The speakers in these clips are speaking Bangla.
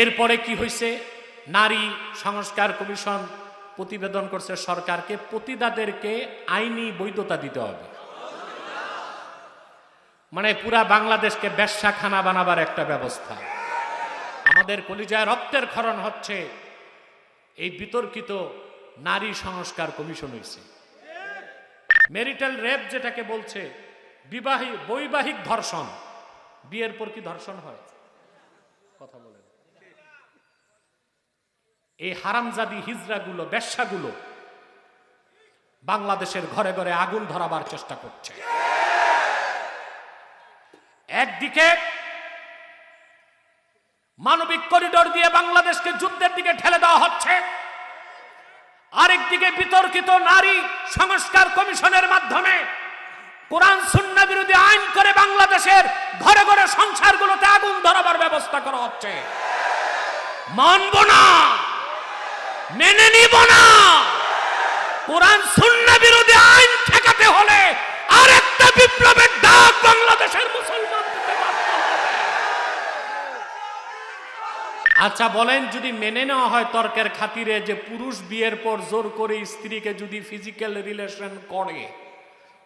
এরপরে কি হয়েছে নারী সংস্কার কমিশন প্রতিবেদন করছে সরকারকে, পতিতাদেরকে আইনি বৈধতা দিতে হবে। মানে পুরা বাংলাদেশকে ব্যবসাখানা বানাবার একটা ব্যবস্থা। আমাদের কলিজায় রক্তের ক্ষরণ হচ্ছে। এই বিতর্কিত নারী সংস্কার কমিশন হয়েছে মেরিটাল রেপ যেটাকে বলছে, বিবাহী, বৈবাহিক ধর্ষণ। বিয়ের পর কি ধর্ষণ হয়? কথা বলেন। এই হারামজাদি হিজড়াগুলো ব্যবসাগুলো বাংলাদেশের ঘরে ঘরে আগুন ধরাবার চেষ্টা করছে। একদিকে মানবিক করিডোর দিয়ে বাংলাদেশকে যুদ্ধের দিকে ঠেলে দেওয়া হচ্ছে, আরেকদিকে বিতর্কিত নারী সংস্কার কমিশনের মাধ্যমে কোরআন সুন্না বিরোধী আইন করে বাংলাদেশের ঘরে ঘরে সংসারগুলোতে আগুন ধরাবার ব্যবস্থা করা হচ্ছে। মানব না! মেনে নিব না। কোরআন সুন্না বিরোধী আইন ঠেকাতে হলে আরেকটা বিপ্লবের ডাক বাংলাদেশের মুসলমান। আচ্ছা বলেন, যদি মেনে নেওয়া হয় তর্কের খাতিরে যে পুরুষ বিয়ের পর জোর করে স্ত্রীকে যদি ফিজিক্যাল রিলেশন করে,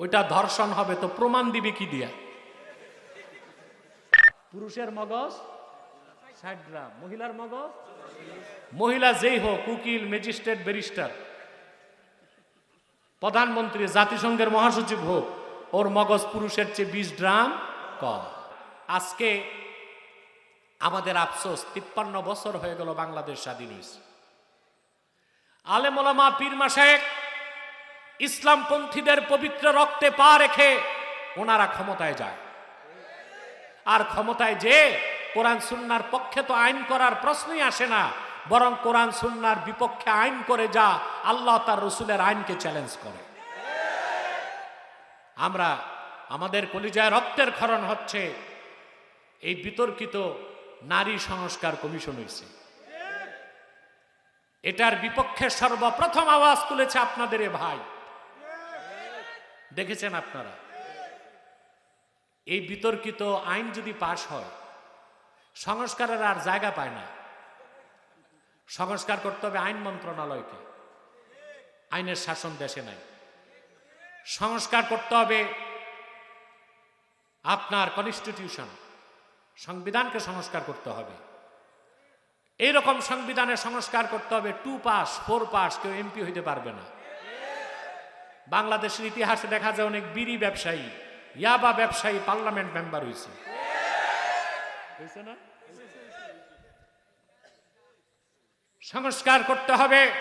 ওইটা ধর্ষণ হবে, তো প্রমাণ দিবে কি দিয়া? পুরুষের মগজ? ষাট মহিলার মগজ? মহিলা যেই হোক, উকিল, ম্যাজিস্ট্রেট, ব্যারিস্টার, প্রধানমন্ত্রী, জাতিসংঘের মহাসচিব হোক, ওর মগজ পুরুষের চেয়ে বিশ গ্রাম কম। আজকে আমাদের আফসোস, তিপ্পান্ন বছর হয়ে গেল বাংলাদেশ স্বাধীন হয়েছে। আলেমোলামা পীর মাসায়েক ইসলামপন্থীদের পবিত্র রক্তে পা রেখে ওনারা ক্ষমতায় যায়। আর ক্ষমতায় যে কোরআন সুন্নার পক্ষে তো আইন করার প্রশ্নই আসে না, বরং কোরআন সুন্নার বিপক্ষে আইন করে যা, আল্লাহ তার রসুলের আইনকে চ্যালেঞ্জ করে। আমরা, আমাদের কলিজায় রক্তের ক্ষরণ হচ্ছে, এই বিতর্কিত নারী সংস্কার কমিশন হয়েছে এটার বিপক্ষে সর্বপ্রথম আওয়াজ তুলেছে আপনাদের এ ভাই। দেখেছেন আপনারা? এই বিতর্কিত আইন যদি পাশ হয় সংস্কারের আর জায়গা পায় না। সংস্কার করতে হবে আইন মন্ত্রণালয়কে। আইনের শাসন দেশে নাই। সংস্কার করতে হবে আপনার কনস্টিটিউশন সংবিধানকে সংস্কার করতে হবে। এইরকম সংবিধানের সংস্কার করতে হবে টু পাস ফোর পাস কেউ এমপি হইতে পারবে না। বাংলাদেশের ইতিহাসে দেখা যায় অনেক বিড়ি ব্যবসায়ী, ইয়াবা ব্যবসায়ী পার্লামেন্ট মেম্বার হয়েছে সংস্কার করতে হবে।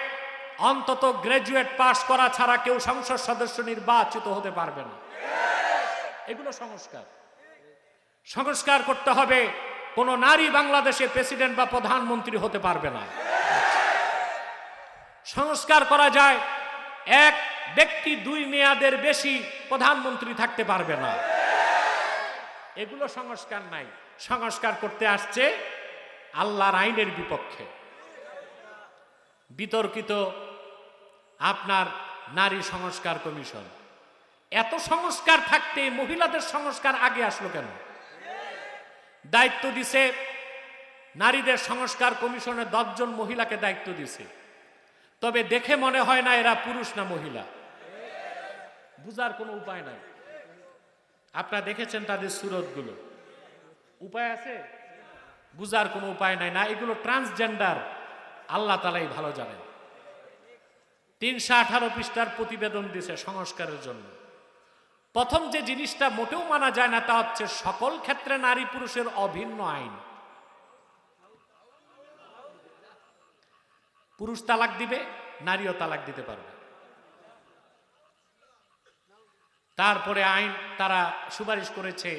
অন্তত গ্রাজুয়েট পাস করা ছাড়া কেউ সংসদ সদস্য নির্বাচিত হতে পারবে না। এগুলো সংস্কার। সংস্কার করতে হবে। কোন নারী বাংলাদেশে প্রেসিডেন্ট বা প্রধানমন্ত্রী হতে পারবে না। সংস্কার করা যায়। এক ব্যক্তি দুই মেয়াদের বেশি প্রধানমন্ত্রী থাকতে পারবে না। এগুলো সংস্কার নাই। সংস্কার করতে আসছে আল্লাহর আইনের বিপক্ষে। বিতর্কিত আপনার নারী সংস্কার কমিশন। এত সংস্কার থাকতে মহিলাদের সংস্কার আগে আসলো কেন? দায়িত্ব দিছে নারীদের সংস্কার কমিশনে দশজন মহিলাকে দায়িত্ব দিছে। তবে দেখে মনে হয় না এরা পুরুষ না মহিলা। বুঝার কোনো উপায় নাই। আপনারা দেখেছেন তাদের সুরতগুলো। উপায় আছে? বুঝার কোনো উপায় নাই। না, এগুলো ট্রান্সজেন্ডার আল্লাহ তালাই ভালো জানেন। তিনশো আঠারো পৃষ্ঠার প্রতিবেদন দিছে সংস্কারের জন্য। প্রথম যে জিনিসটা মোটেও মানা যায় না, তা হচ্ছে সকল ক্ষেত্রে নারী পুরুষের অভিন্ন আইন। পুরুষ তালাক দিবে, নারীও তালাক দিতে পারবে। তারপরে আইন তারা সুপারিশ করেছে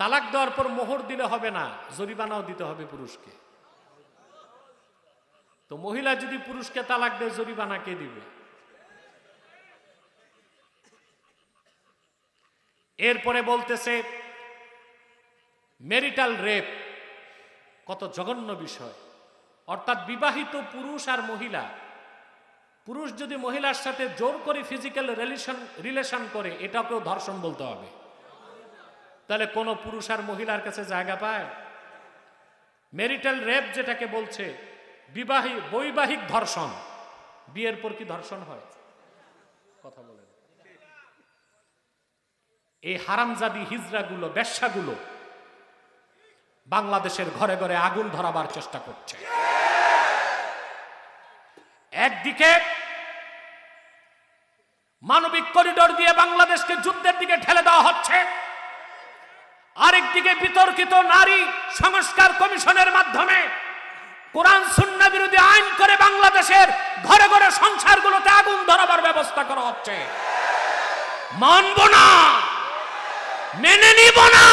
তালাক দেওয়ার পর মোহর দিলে হবে না, জরিমানাও দিতে হবে পুরুষকে। তো মহিলা যদি পুরুষকে তালাক দেয়, জরিমানা কে দিবে? এরপরে বলতেছে মেরিটাল রেপ কত জঘন্য বিষয়। অর্থাৎ বিবাহিত পুরুষ আর মহিলা, পুরুষ যদি মহিলার সাথে জোর করে ফিজিক্যাল রিলেশন রিলেশন করে, এটাকেও ধর্ষণ বলতে হবে। তাহলে কোনো পুরুষ আর মহিলার কাছে জায়গা পায়? মেরিটাল রেপ যেটাকে বলছে, বিবাহী, বৈবাহিক ধর্ষণ। বিয়ের পর কি ধর্ষণ হয়? কথা বলেন। এই হারামজাদি হিজড়াগুলো, ব্যবসাগুলো বাংলাদেশের ঘরে ঘরে আগুন ধরাবার চেষ্টা করছে। একদিকে মানবিক করিডর দিয়ে বাংলাদেশকে যুদ্ধের দিকে ঠেলে দেওয়া হচ্ছে আরেকদিকে বিতর্কিত নারী সংস্কার কমিশনের মাধ্যমে কোরআন সুন্না বিরোধী আইন করে বাংলাদেশের ঘরে ঘরে সংসারগুলোতে আগুন ধরাবার ব্যবস্থা করা হচ্ছে। মানব না, মেনে নিব না।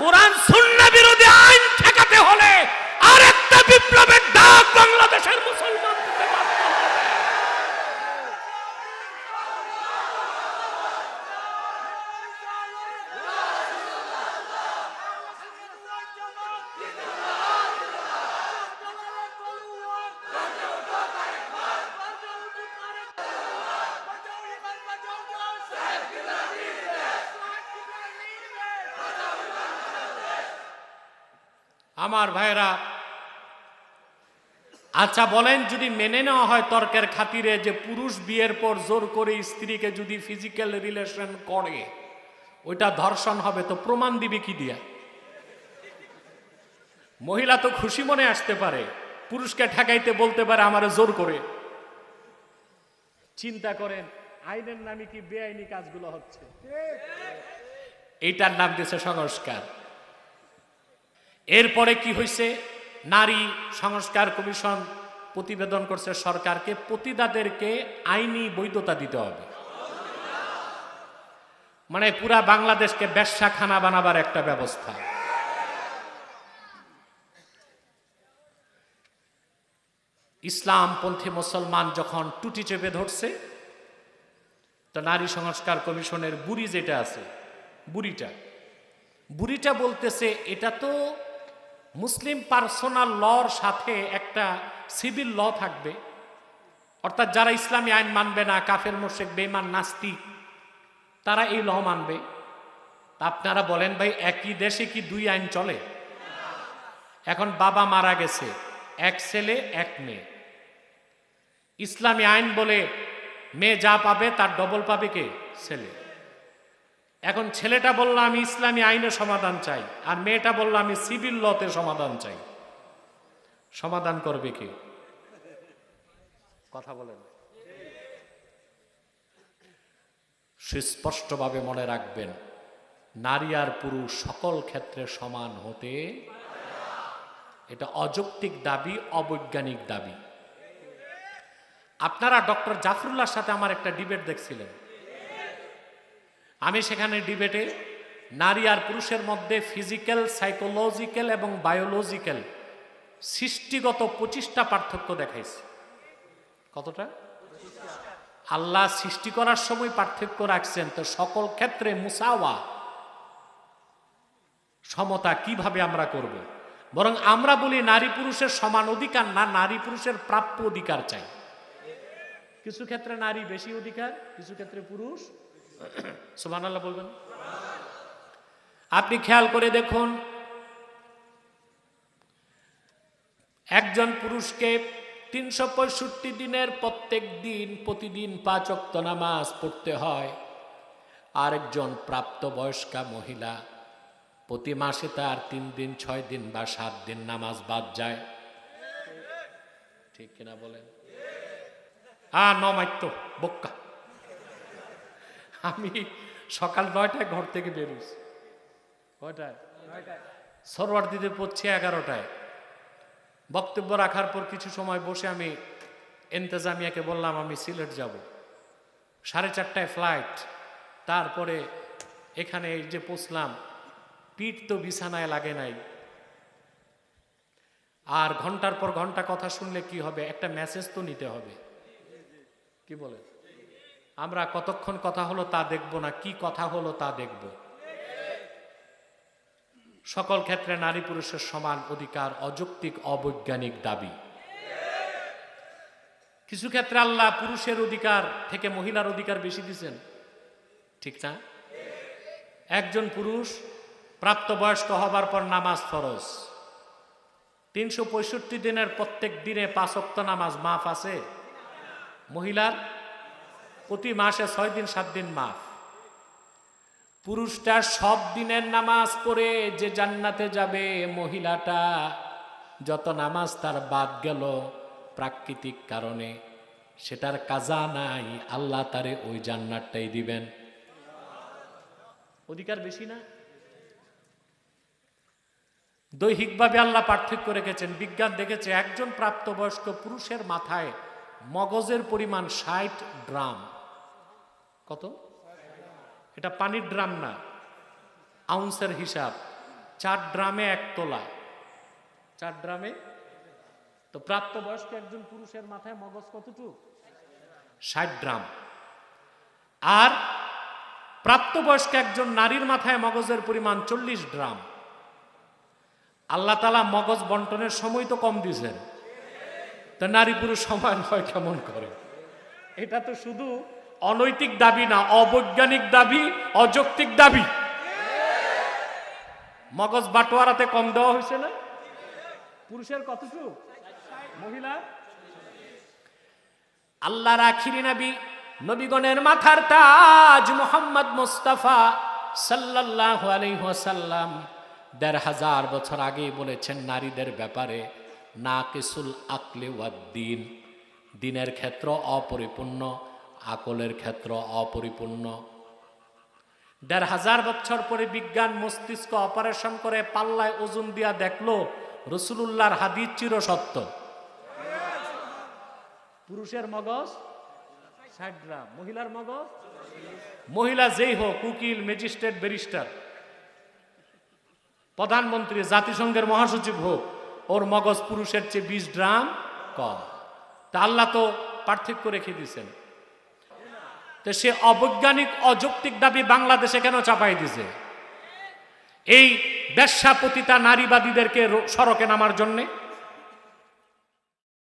কোরআন সুন্না বিরোধী আইন ঠেকাতে হলে আরেকটা বিপ্লবের ডাক বাংলাদেশের মুসলমান দিতে বাধ্য হবে। আমার ভাইরা আচ্ছা বলেন যদি মেনে নেওয়া হয় তর্কের খাতিরে যে পুরুষ বিয়ের পর জোর করে স্ত্রীকে যদি ফিজিক্যাল রিলেশন করে ওইটা ধর্ষণ হবে তো প্রমাণ দিবে কি দিয়া? মহিলা তো খুশি মনে আসতে পারে পুরুষকে ঠেকাইতে বলতে পারে আমার জোর করে। চিন্তা করেন আইনের নামে কি বেআইনি কাজগুলো হচ্ছে? এইটার নাম দিয়েছে সংস্কার। এরপরে কি হয়েছে নারী সংস্কার কমিশন প্রতিবেদন করছে সরকারকে, পতিতাদেরকে আইনি বৈধতা দিতে হবে। মানে পুরা বাংলাদেশকে ব্যবসাখানা বানাবার একটা ব্যবস্থা। ইসলাম ইসলামপন্থী মুসলমান যখন টুটি চেপে ধরছে, তো নারী সংস্কার কমিশনের বুড়ি যেটা আছে, বুড়িটা বুড়িটা বলতেছে, এটা তো মুসলিম পার্সোনাল লর সাথে একটা সিভিল ল থাকবে। অর্থাৎ যারা ইসলামী আইন মানবে না, কাফের মোশেক বেমান নাস্তিক, তারা এই ল মানবে। আপনারা বলেন ভাই, একই দেশে কি দুই আইন চলে? এখন বাবা মারা গেছে, এক ছেলে, এক মেয়ে। ইসলামী আইন বলে মেয়ে যা পাবে তার ডবল পাবে কে? ছেলে। এখন ছেলেটা বলল, আমি ইসলামী আইনে সমাধান চাই। আর মেয়েটা বলল, আমি সিভিল লতে সমাধান চাই। সমাধান করবে কে? কথা বলেন। সুস্পষ্টভাবে মনে রাখবেন, নারী আর পুরুষ সকল ক্ষেত্রে সমান হতে এটা অযৌক্তিক দাবি, অবৈজ্ঞানিক দাবি। আপনারা ডক্টর জাফরুল্লাহর সাথে আমার একটা ডিবেট দেখছিলেন। আমি সেখানে ডিবেটে নারী আর পুরুষের মধ্যে ফিজিক্যাল সাইকোলজিক্যাল এবং বায়োলজিক্যাল সৃষ্টিগত পঁচিশটা পার্থক্য দেখাইছি। কতটা? আল্লাহ সৃষ্টি করার সময় পার্থক্য রাখছেন। তো সকল ক্ষেত্রে মুসাওয়া, সমতা কীভাবে আমরা করব? বরং আমরা বলি নারী পুরুষের সমান অধিকার না নারী পুরুষের প্রাপ্য অধিকার চাই। কিছু ক্ষেত্রে নারী বেশি অধিকার, কিছু ক্ষেত্রে পুরুষ সুবান আল্লাহ বলবেন। আপনি খেয়াল করে দেখুন, একজন পুরুষকে তিনশো পঁয়ষট্টি দিনের প্রত্যেক দিন, প্রতিদিন পাঁচ অক্ত নামাজ পড়তে হয়। আরেকজন প্রাপ্তবয়স্কা মহিলা, প্রতি মাসে তার তিন দিন, ছয় দিন বা সাত দিন নামাজ বাদ যায়। ঠিক কিনা বলেন? আ, নমাইত্য বক্কা আমি সকাল নয়টায় ঘর থেকে বেরোছি কয়টায়? সরোয়ার দিতে পড়ছি এগারোটায়। বক্তব্য রাখার পর কিছু সময় বসে আমি এন্তেজামিয়াকে বললাম, আমি সিলেট যাব। সাড়ে চারটায় ফ্লাইট তারপরে এখানে এই যে পৌঁছলাম, পিঠ তো বিছানায় লাগে নাই। আর ঘণ্টার পর ঘণ্টা কথা শুনলে কি হবে? একটা মেসেজ তো নিতে হবে। কি বলে আমরা কতক্ষণ কথা হলো তা দেখব না, কি কথা হলো তা দেখব। সকল ক্ষেত্রে নারী পুরুষের সমান অধিকার, অযৌক্তিক, অবৈজ্ঞানিক দাবি। কিছু ক্ষেত্রে আল্লাহ পুরুষের অধিকার থেকে মহিলার অধিকার বেশি দিচ্ছেন ঠিক না? একজন পুরুষ প্রাপ্তবয়স্ক হবার পর নামাজ ফরজ। তিনশো পঁয়ষট্টি দিনের প্রত্যেক দিনে পাঁচ অক্ত নামাজ মাফ আছে। মহিলার প্রতি মাসে ছয় দিন, সাত দিন মাফ। পুরুষটা সব দিনের নামাজ পড়ে যে জান্নাতে যাবে, মহিলাটা যত নামাজ তার বাদ গেল প্রাকৃতিক কারণে। সেটার কাজা নাই, আল্লাহ তারে ওই জান্নাতটাই দিবেন। অধিকার বেশি না? দৈহিকভাবে আল্লাহ পার্থক্য রেখেছেন। বিজ্ঞান দেখেছে, একজন প্রাপ্তবয়স্ক পুরুষের মাথায় মগজের পরিমাণ ষাট ড্রাম কত? এটা পানির ড্রাম না, আউন্সের হিসাব। চার ড্রামে এক তোলা। চার ড্রামে? তো প্রাপ্তবয়স্ক একজন পুরুষের মাথায় মগজ কতটুকু? ষাট ড্রাম। আর প্রাপ্তবয়স্ক একজন নারীর মাথায় মগজের পরিমাণ চল্লিশ ড্রাম। আল্লাহ তালা মগজ বন্টনের সময় তো কম দিয়েছেন। তা নারী পুরুষ সমান হয় কেমন করে? এটা তো শুধু অনৈতিক দাবি না, অবৈজ্ঞানিক দাবি, অযৌক্তিক দাবি। মগজ বাটোয়ারাতে কম দেওয়া হয়েছে না? পুরুষের কতটুকু? মহিলা? আল্লাহর আখিরি নবী, নবীগণের মাথার তাজ মোহাম্মদ মুস্তাফা সাল্লাল্লাহু আলাইহি ওয়াসাল্লাম দেড় হাজার বছর আগে বলেছেন, নারীদের ব্যাপারে নাকিসুল আকলে ওয়াদ্দিন দিনের ক্ষেত্র অপরিপূর্ণ আকলের ক্ষেত্র অপরিপূর্ণ। দেড় হাজার বছর পরে বিজ্ঞান মস্তিষ্ক অপারেশন করে পাল্লায় ওজন দিয়া দেখল, রসুলুল্লাহর চির সত্য। পুরুষের মগজ মহিলার মগজ মহিলা যেই হোক, উকিল, ম্যাজিস্ট্রেট, ব্যারিস্টার। প্রধানমন্ত্রী, জাতিসংঘের মহাসচিব হোক, ওর মগজ পুরুষের চেয়ে বিশ গ্রাম কম। তা আল্লাহ তো পার্থক্য রেখে দিয়েছেন। তো সে অবৈজ্ঞানিক, অযৌক্তিক দাবি বাংলাদেশে কেন চাপাই দিছে? এই ব্যবসা পতিতা নারীবাদীদেরকে সড়কে নামার জন্যে